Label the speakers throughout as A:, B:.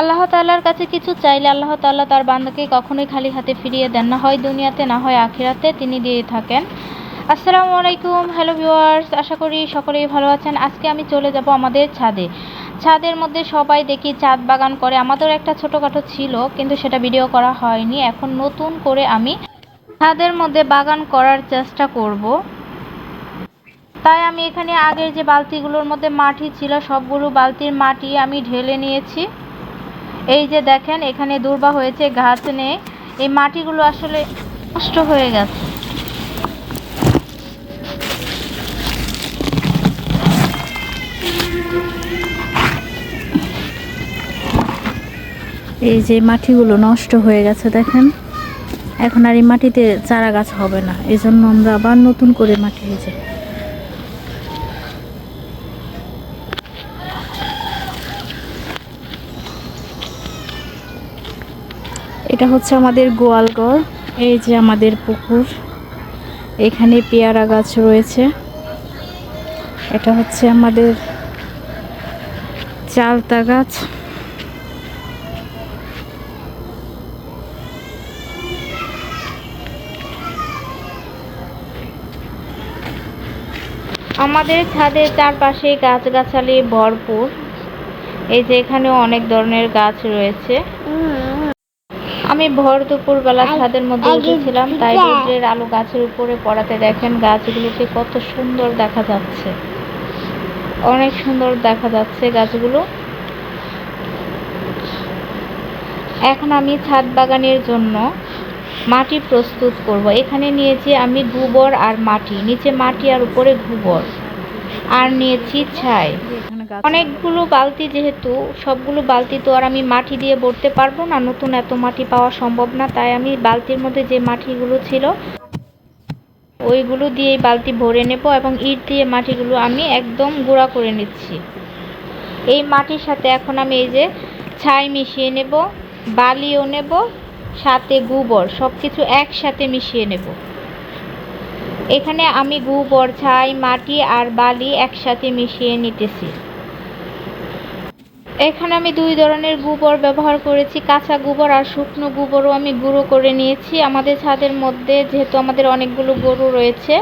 A: আল্লাহ তাআলার কাছে কিছু চাইলে আল্লাহ তাআলা তার বান্দাকে কখনোই খালি হাতে ফিরিয়ে দেন না। হয় দুনিয়াতে, না হয় আখিরাতে তিনি দিয়ে থাকেন। আসসালামু আলাইকুম, হ্যালো ভিউয়ার্স, আশা করি সকলেই ভালো আছেন। আজকে আমি চলে যাব আমাদের ছাদে। ছাদের মধ্যে সবাই দেখি চাঁদ বাগান করে। আমাদের একটা ছোটোখাটো ছিল, কিন্তু সেটা ভিডিও করা হয়নি। এখন নতুন করে আমি ছাদের মধ্যে বাগান করার চেষ্টা করব। তাই আমি এখানে আগের যে বালতিগুলোর মধ্যে মাটি ছিল, সবগুলো বালতির মাটি আমি ঢেলে নিয়েছি। এই যে দেখেন, এখানে দুর্বা হয়েছে গাছ নেই। এই মাটিগুলো আসলে নষ্ট হয়ে গেছে।
B: এই যে মাটিগুলো নষ্ট হয়ে গেছে, দেখেন। এখন আর এই মাটিতে চারা গাছ হবে না। এই জন্য আমরা আবার নতুন করে মাটি হয়েছে। এটা হচ্ছে আমাদের গোয়ালঘর এই যে আমাদের পুকুর। এখানে পেয়ারা গাছ রয়েছে। এটা হচ্ছে আমাদের চালতা গাছ।
A: আমাদের ছাদের চারপাশে গাছগাছালি ভরপুর। এই যে এখানেও অনেক ধরনের গাছ রয়েছে। আমি ভর দুপুরবেলা ছাদের মধ্যে উঠেছিলাম তাই রোদ্রের আলো গাছের উপরে পড়াতে দেখেন গাছগুলোকে কত সুন্দর দেখা যাচ্ছে। অনেক সুন্দর দেখা যাচ্ছে গাছগুলো। এখন আমি ছাদ বাগানের জন্য মাটি প্রস্তুত করব। এখানে নিয়েছি আমি গোবর আর মাটি নিচে মাটি আর উপরে গোবর। আর নিয়েছি ছাই। অনেকগুলো বালতি যেহেতু, সবগুলো বালতি তো আর আমি মাটি দিয়ে ভরতে পারব না, নতুন এত মাটি পাওয়া সম্ভব না, তাই আমি বালতির মধ্যে যে মাটিগুলো ছিল, ওইগুলো দিয়েই বালতি ভরে নেব এবং ইট দিয়ে মাটিগুলো আমি একদম গুঁড়া করে নিচ্ছি। এই মাটির সাথে এখন আমি এই যে ছাই মিশিয়ে নেব, বালিও নেব, সাথে গোবর সব কিছু একসাথে মিশিয়ে নেব। এখানে আমি গোবর, ছাই, মাটি আর বালি একসাথে মিশিয়ে নিতেছি। এখানে আমি দুই ধরনের গোবর ব্যবহার করেছি, কাঁচা গোবর আর শুকনো গোবরও আমি গুঁড়ো করে নিয়েছি। আমাদের ছাদের মধ্যে যেহেতু আমাদের অনেকগুলো গরু রয়েছে,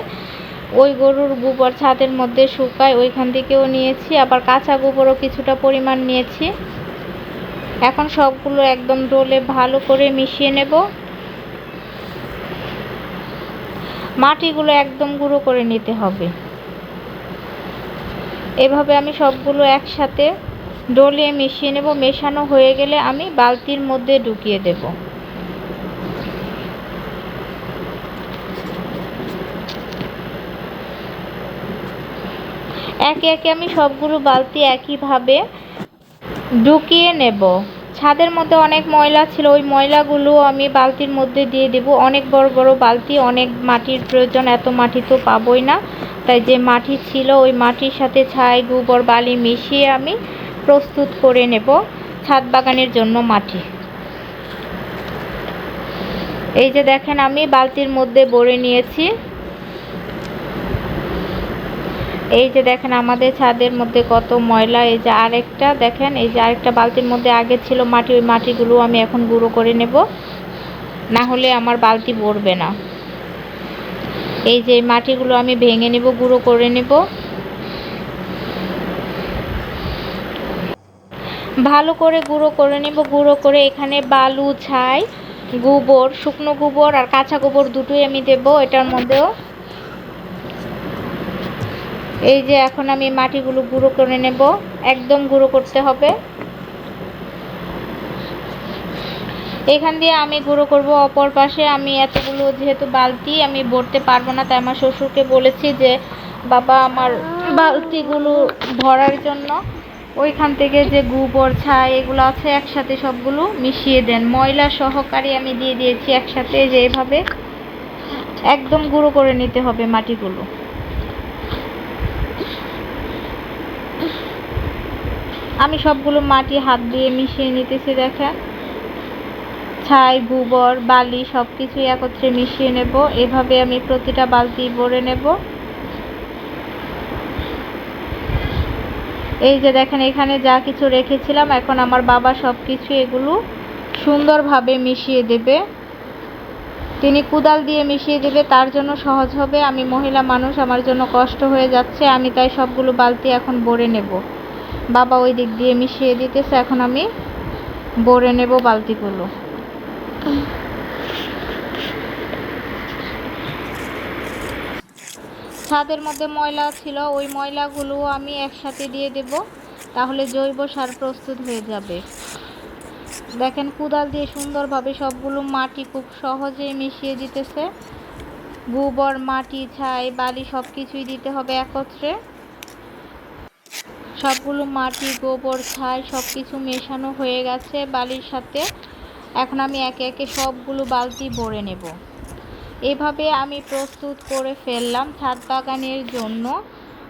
A: ওই গরুর গোবর ছাদের মধ্যে শুকায়, ওইখান থেকেও নিয়েছি। আবার কাঁচা গোবরও কিছুটা পরিমাণ নিয়েছি। এখন সবগুলো একদম ডোলে ভালো করে মিশিয়ে নেব। মাটিগুলো একদম গুঁড়ো করে নিতে হবে। এভাবে আমি সবগুলো একসাথে ডলে মিশিয়ে নেব, মেশানো হয়ে গেলে আমি বালতির মধ্যে ঢুকিয়ে দেব। একে একে আমি সবগুলো বালতি একইভাবে ঢুকিয়ে নেব। ছাদের মধ্যে অনেক ময়লা ছিল, ওই ময়লাগুলো আমি বালতির মধ্যে দিয়ে দেব। অনেক বড় বড় বালতি, অনেক মাটির প্রয়োজন, এত মাটি তো পাবই না। তাই যে মাটি ছিল, ওই মাটির সাথে ছাই, গোবর, বালি মিশিয়ে আমি প্রস্তুত করে নেব ছাদ বাগানের জন্য মাটি। এই যে দেখেন আমি বালতির মধ্যে ভরে নিয়েছি। এই যে দেখেন আমাদের ছাদের মধ্যে কত ময়লা, এই যে আরেকটা দেখেন, এই যে আরেকটা বালতির মধ্যে আগে ছিল মাটি, ওই মাটিগুলো আমি এখন গুঁড়ো করে নেব। না হলে আমার বালতি ভরবে না। এই যে মাটিগুলো আমি ভেঙে নেব, গুঁড়ো করে নেব। ভালো করে গুঁড়ো করে নেব, গুঁড়ো করে এখানে বালু, ছাই, গোবর, শুকনো গোবর আর কাঁচা গোবর দুটোই আমি দেব এটার মধ্যেও। এই যে এখন আমি মাটিগুলো গুঁড়ো করে নেব, একদম গুঁড়ো করতে হবে। এখান দিয়ে আমি গুঁড়ো করব, অপর পাশে আমি এতগুলো যেহেতু বালতি আমি ভরতে পারব না, তাই আমার শ্বশুরকে বলেছি যে, বাবা, আমার বালতিগুলো ভরার জন্য ওইখান থেকে যে গোবর, ছাই এগুলো আছে একসাথে সবগুলো মিশিয়ে দেন। ময়লা সহকারে আমি দিয়ে দিয়েছি একসাথে যে এভাবে একদম গুঁড়ো করে নিতে হবে মাটিগুলো। আমি সবগুলো মাটি হাত দিয়ে মিশিয়ে নিতেছি, দেখেন। ছাই, গোবর, বালি সব কিছুই একত্রে মিশিয়ে নেব। এভাবে আমি প্রতিটা বালতি ভরে নেব। এই যে দেখেন, এখানে যা কিছু রেখেছিলাম, এখন আমার বাবা সব কিছু এগুলো সুন্দরভাবে মিশিয়ে দেবে। তিনি কুদাল দিয়ে মিশিয়ে দেবে, তার জন্য সহজ হবে। আমি মহিলা মানুষ, আমার জন্য কষ্ট হয়ে যাচ্ছে, আমি তাই সবগুলো বালতি এখন ভরে নেব। বাবা ওই দিক দিয়ে মিশিয়ে দিতেছে, এখন আমি ভরে নেব বালতিগুলো। ছাদের মধ্যে ময়লা ছিল, ওই ময়লাগুলো আমি একসাথে দিয়ে দেব, তাহলে জৈব সার প্রস্তুত হয়ে যাবে। দেখেন কুদাল দিয়ে সুন্দরভাবে সবগুলো মাটি খুব সহজেই মিশিয়ে দিতেছে। গোবর, মাটি, ছাই, বালি সব কিছুই দিতে হবে একত্রে। সবগুলো মাটি, গোবর, ছাই সব কিছু মেশানো হয়ে গেছে বালির সাথে। এখন আমি একে একে সবগুলো বালতি ভরে নেব। এভাবে আমি প্রস্তুত করে ফেললাম ছাদ বাগানের জন্য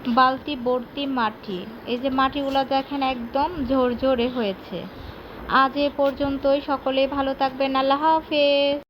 A: বালতি ভর্তি মাটি। এই যে মাটিগুলো দেখেন একদম ঝরঝরে হয়েছে। আজ এ পর্যন্তই। সকলে ভালো থাকবেন। আল্লাহ হাফেজ।